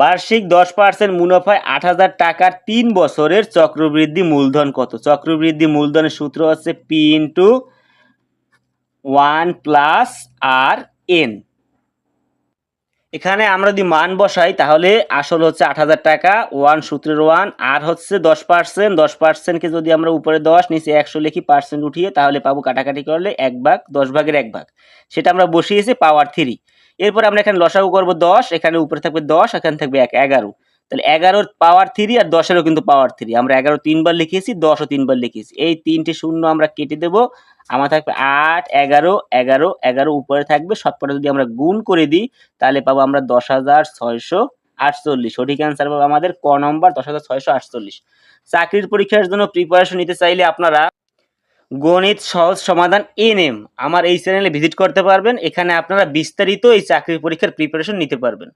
বার্ষিক দশ পার্সেন্ট মুনাফায় আট হাজার টাকার তিন বছরের চক্রবৃদ্ধি মূলধন কত? চক্রবৃদ্ধি মূলধনের সূত্র হচ্ছে P into one plus R N এখানে আমরা যদি মান বসাই, তাহলে আসল হচ্ছে আট হাজার টাকা ওয়ান সূত্রের ওয়ান আর হচ্ছে দশ পার্সেন্ট দশ পার্সেন্টকে যদি আমরা উপরে দশ, নিচে একশো লিখি পার্সেন্ট উঠিয়ে, তাহলে পাবো কাটাকাটি করলে এক ভাগ, দশ ভাগের এক ভাগ। সেটা আমরা বসিয়েছি পাওয়ার থ্রি এরপর আমরা এখানে লসাগু করব দশ, এখানে উপরে থাকবে দশ, এখানে থাকবে এক, এগারো। তাহলে এগারোর পাওয়ার থ্রি আর দশেরও কিন্তু পাওয়ার থ্রি আমরা এগারো তিনবার লিখেছি, দশও তিনবার লিখেছি। এই তিনটে শূন্য আমরা কেটে দেবো। আমার থাকবে আট, এগারো এগারো এগারো উপরে থাকবে। সবকটা যদি আমরা গুণ করে দিই, তাহলে পাবো আমরা দশ হাজার ছয়শো আটচল্লিশ। সঠিক অ্যান্সার পাবো আমাদের ক নম্বর দশ হাজার ছয়শো আটচল্লিশ। চাকরির পরীক্ষার জন্য প্রিপারেশন নিতে চাইলে আপনারা গণিত সহজ সমাধান এনএম আমার এই চ্যানেলে ভিজিট করতে পারবেন। এখানে আপনারা বিস্তারিত এই চাকরির পরীক্ষার প্রিপারেশন নিতে পারবেন।